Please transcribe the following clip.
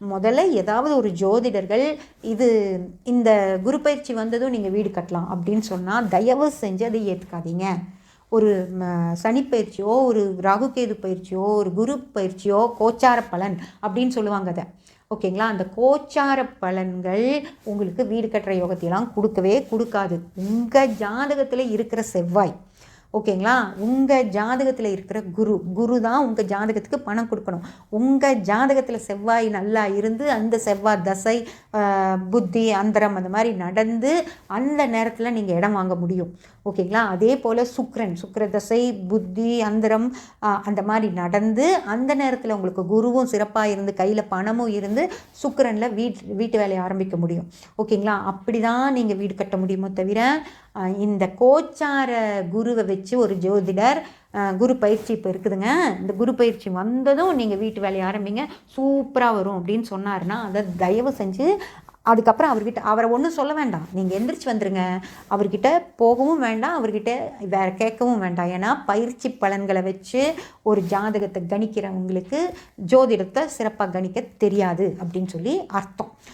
முதல்ல ஏதாவது ஒரு ஜோதிடர்கள் இது இந்த குரு பயிற்சி வந்ததும் நீங்கள் வீடு கட்டலாம் அப்படின்னு சொன்னால் தயவு செஞ்சு அதை ஏற்றுக்காதீங்க ஒரு சனிப்பயிற்சியோ சனி பயிற்சியோ ஒரு ராகுகேது பயிற்சியோ ஒரு குரு பயிற்சியோ கோச்சார பலன் அப்படின்னு சொல்லுவாங்க அதை. ஓகேங்களா? அந்த கோச்சார பலன்கள் உங்களுக்கு வீடு கட்டுற யோகத்தையெல்லாம் கொடுக்கவே கொடுக்காது. உங்கள் ஜாதகத்தில் இருக்கிற செவ்வாய் ஓகேங்களா? உங்கள் ஜாதகத்தில் இருக்கிற குரு குரு தான் உங்கள் ஜாதகத்துக்கு பணம் கொடுக்கணும். உங்கள் ஜாதகத்தில் செவ்வாய் நல்லா இருந்து அந்த செவ்வாய் தசை புத்தி அந்தரம் அந்த மாதிரி நடந்து அந்த நேரத்தில் நீங்கள் இடம் வாங்க முடியும். ஓகேங்களா? அதே போல் சுக்ரன் சுக்கர தசை புத்தி அந்தரம் அந்த மாதிரி நடந்து அந்த நேரத்தில் உங்களுக்கு குருவும் சிறப்பாக இருந்து கையில் பணமும் இருந்து சுக்கரனில் வீட் வீட்டு வேலையை ஆரம்பிக்க முடியும். ஓகேங்களா? அப்படி தான் நீங்கள் வீடு கட்ட முடியுமோ தவிர இந்த கோச்சார குருவை வச்சு ஒரு ஜோதிடர் குரு பயிற்சி இப்போ இருக்குதுங்க. இந்த குரு பயிற்சி வந்ததும் நீங்கள் வீட்டு வேலையை ஆரம்பிங்க. சூப்பராக வரும் அப்படின்னு சொன்னாருன்னா அதை தயவு செஞ்சு அதுக்கப்புறம் அவர்கிட்ட அவரை ஒன்றும் சொல்ல வேண்டாம். நீங்கள் எந்திரிச்சு வந்துருங்க. அவர்கிட்ட போகவும் வேண்டாம். அவர்கிட்ட வேறு கேட்கவும் வேண்டாம். ஏன்னா பயிற்சி பலன்களை வச்சு ஒரு ஜாதகத்தை கணிக்கிறவங்களுக்கு ஜோதிடத்தை சிறப்பாக கணிக்க தெரியாது அப்படின்னு சொல்லி அர்த்தம்.